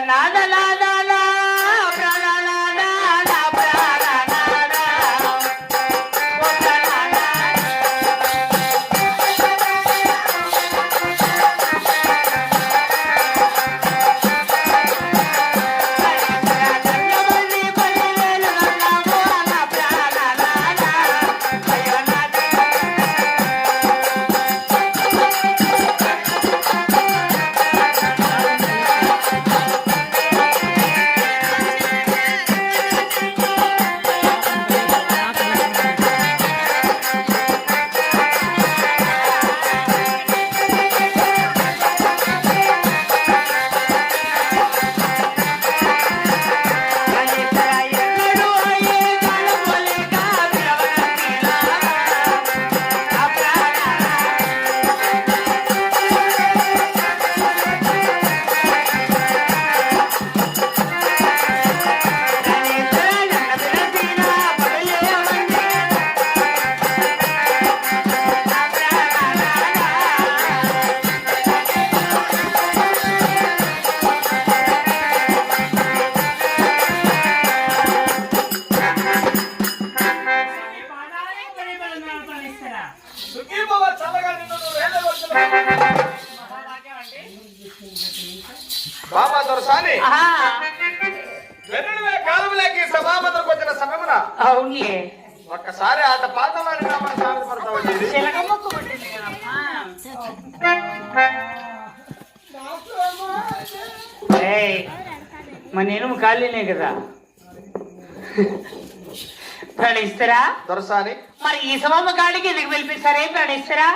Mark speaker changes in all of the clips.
Speaker 1: la la la la బాబా దొరసాని వెన్నుల కాలంలోకి సభామందరికి వచ్చిన సమయమున
Speaker 2: అవునులే.
Speaker 1: ఒక్కసారి ఆట పాతవాడి
Speaker 2: మన నేను ఖాళీనే కదా. ప్రణిస్తారా?
Speaker 1: దొరసాని.
Speaker 2: మరి ఈ సభ కాడికి ఎందుకు పిలిపిస్తారే ప్రణిస్తారా?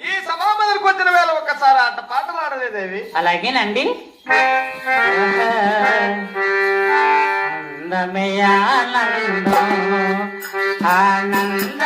Speaker 1: ఈ సభామందరికి వచ్చిన వేళ ఒక్కసారి ఆట దేవి?
Speaker 2: అలాగేనండి. ఆనందమే ఆనందం
Speaker 1: ఆనంద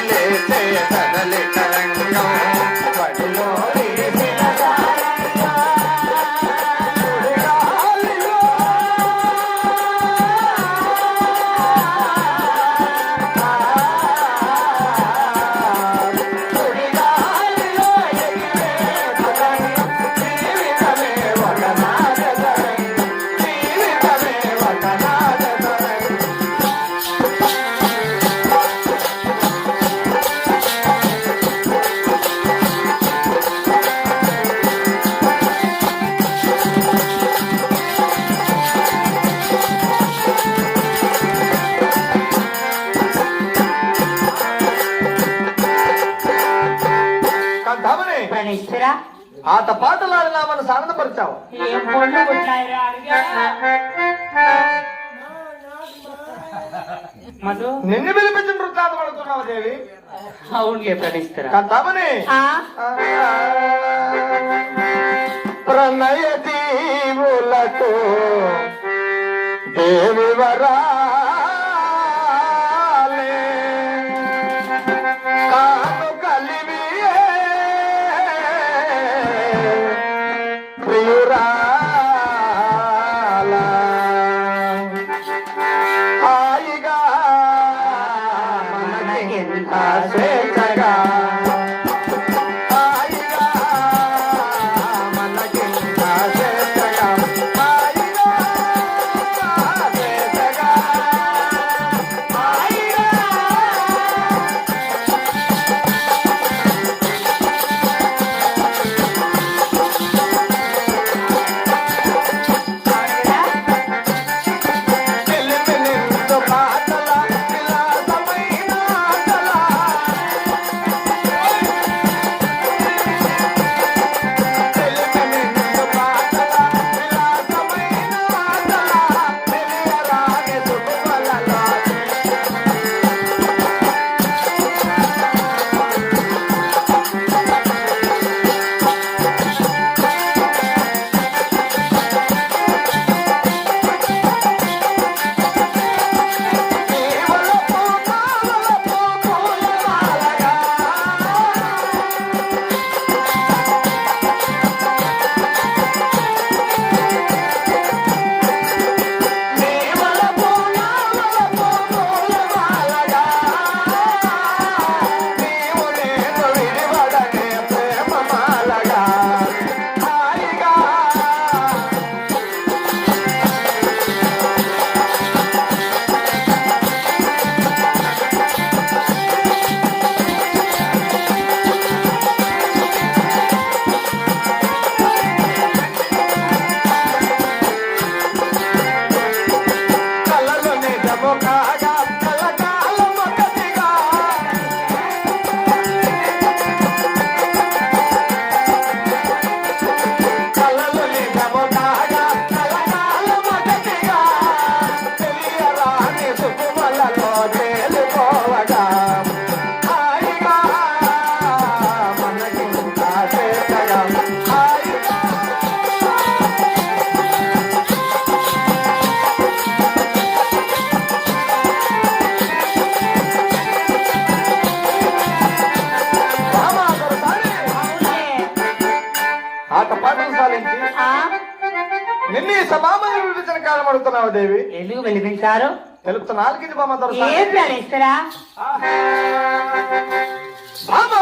Speaker 1: అదిలేతే తడలిట రంగం ఆట పాటలాడినా మన ఆనందపరిచావు నిన్ను పిలిపించిన వృత్తాంత పడుతున్నావు దేవి?
Speaker 2: ప్రణిస్తారా.
Speaker 1: కంఠమని
Speaker 2: ఆ?
Speaker 1: ప్రణయ దీవులకు దేవి వరాలే మనకింత స్వేచ్ఛగా Yeah. అడుగుతున్నావు దేవి?
Speaker 2: ఎందుకు పిలిపించారు
Speaker 1: తెలుపుతున్న ఆలకించి బామ్మ
Speaker 2: ఏ ప్రాణేశ్వరా?
Speaker 1: బామ్మ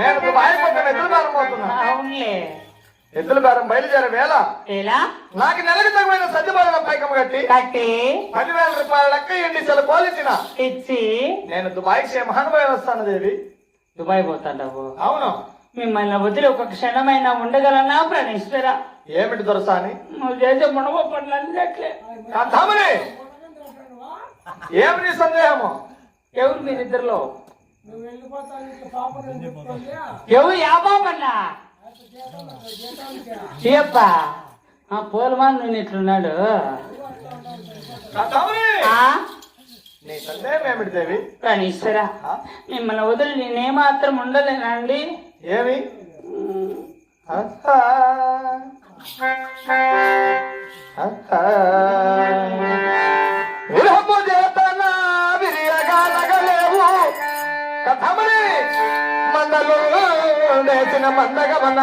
Speaker 1: నేను దుబాయ్ పక్కన ఎద్దుల బేరం పోతున్నా
Speaker 2: అవునులే.
Speaker 1: ఎద్దుల బేరం బయలుదేరే వేళ?
Speaker 2: ఎలా?
Speaker 1: నాకు నెలకు తగిన సత్యపాలన పైకం కట్టి
Speaker 2: కట్టి
Speaker 1: పదివేల రూపాయల లెక్క ఎండి సెల పోలిచ్చిన.
Speaker 2: ఇచ్చి
Speaker 1: నేను దుబాయ్ మహానుభావి వస్తాను దేవి.
Speaker 2: దుబాయ్ పోతాండవు.
Speaker 1: అవును.
Speaker 2: మిమ్మల్ని వదిలి ఒక క్షణమైనా ఉండగలనా? ప్రాణేశ్వర
Speaker 1: ఏమిటి దొరసాని
Speaker 2: నువ్వు చేసే మునవ పనులు అన్నట్లే
Speaker 1: కాంతామని ఏమి నీ సందేహము?
Speaker 2: ఎవరు మీరిద్దరిలో? ఎవరు యాబాబన్నా చెప్ప. పోలమాన్ నేను ఇట్లున్నాడు. ఆ
Speaker 1: నీ సందేహం ఏమిటి దేవి?
Speaker 2: ప్రాణేశ్వర
Speaker 1: ఆ?
Speaker 2: మిమ్మల్ని వదిలి నేనేమాత్రం ఉండలేనండి.
Speaker 1: ఏమి? ఆహా. ఆహా. మందలు నేసిన మందగమన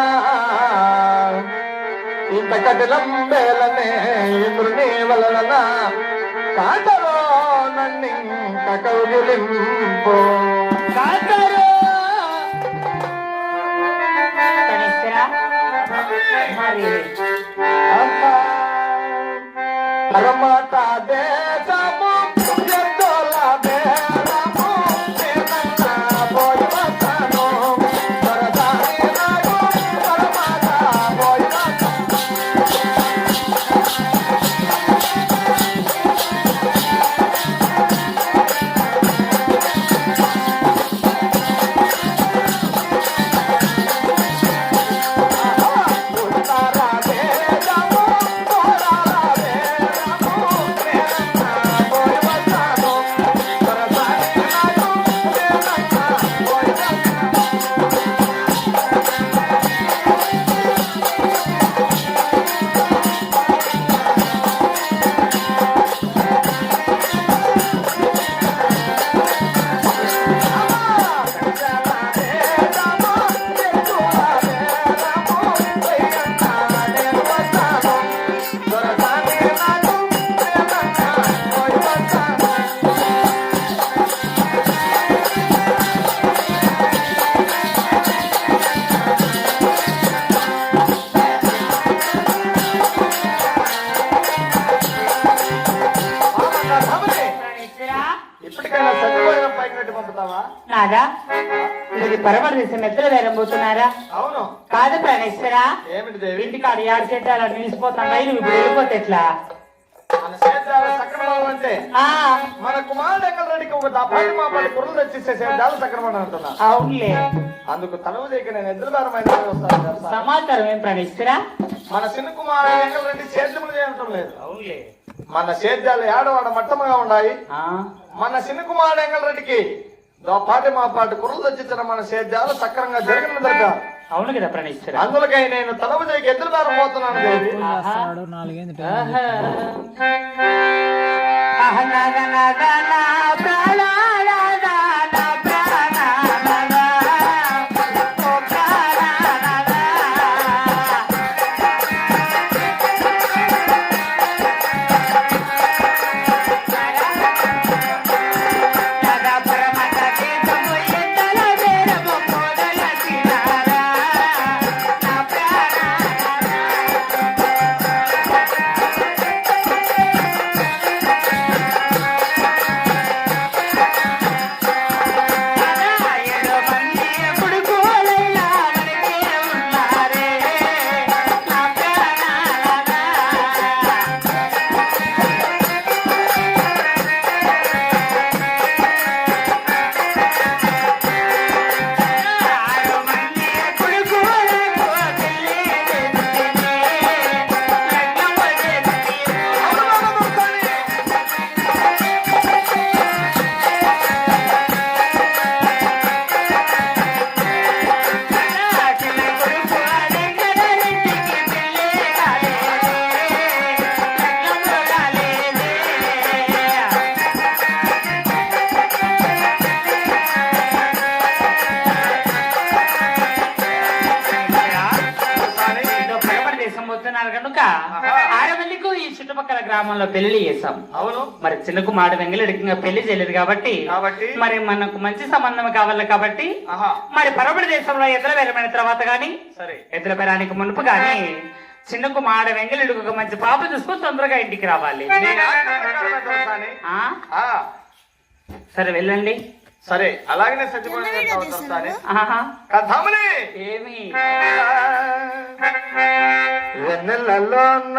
Speaker 1: ఇంత కఠినం వేలనే ఇంద్రుని వలన కాటలో నన్నింక కౌగిలింపు
Speaker 2: మరి ఇది పరమదేశం ఎద్దరు వేరబోతున్నారా
Speaker 1: అవును.
Speaker 2: కాదు ప్రాణేశ్వర.
Speaker 1: ఏమిటి దేవి?
Speaker 2: ఇంటికాడ ఏడు చెట్టు అలా నిలిచిపోతాయి నువ్వు ఇప్పుడు వెళ్ళిపోతే ఎట్లా?
Speaker 1: మన సేద్యాల సక్రమం అంటే
Speaker 2: ఆ.
Speaker 1: మన కుమారుడు ఎంగళరెడ్డికి ఒక దాపాటి మాపాటి కుర్రలు తెచ్చిస్తే సేద్యాలు సక్రమం అంటున్నా.
Speaker 2: అవునులే.
Speaker 1: అందుకు తలవు దగ్గర నేను ఎదురుదారమైన వస్తాను తెలుసా?
Speaker 2: సమాచారం ఏం ప్రాణేశ్వర?
Speaker 1: మన చిన్న కుమారుడు ఎంగళరెడ్డి సేద్యములు చేయటం లేదు.
Speaker 2: అవునులే.
Speaker 1: మన సేద్యాలు ఏడవాడ మట్టముగా ఉన్నాయి. మన చిన్న కుమారుడు ఎంగళరెడ్డికి పాటి మా పాటి కుర్రలు తెచ్చించిన మన సేద్యాలు సక్రంగా జరిగిన దొరక
Speaker 2: అవును కదా ప్రాణేశ్వర
Speaker 1: అందులకై నేను తలవు దగ్గర ఎదురుదారం పోతున్నాను దేవి
Speaker 2: ఆహా.
Speaker 3: నాలుగేంది
Speaker 2: గ్రామంలో పెళ్ళి చేశాం.
Speaker 1: అవును.
Speaker 2: మరి చిన్న కుమారుడు వెంగళుడికి ఇంకా పెళ్ళి చేయలేదు కాబట్టి
Speaker 1: కాబట్టి?
Speaker 2: మరి మనకు మంచి సంబంధం కావాలి కాబట్టి
Speaker 1: ఆహా.
Speaker 2: మరి పరబడి దేశంలో ఎద్దుల వెళ్ళమైన తర్వాత గాని
Speaker 1: సరే.
Speaker 2: ఎద్దుల పెరానికి మునుపు గాని చిన్న కుమారుడు వెంగళుడికి ఒక మంచి పాప చూసుకొని తొందరగా ఇంటికి రావాలి. ఆ
Speaker 1: ఆ
Speaker 2: సరే వెళ్ళండి.
Speaker 1: సరే అలాగనే సత్యపడి కథముని
Speaker 2: ఏమి?
Speaker 1: వెన్నెలలోన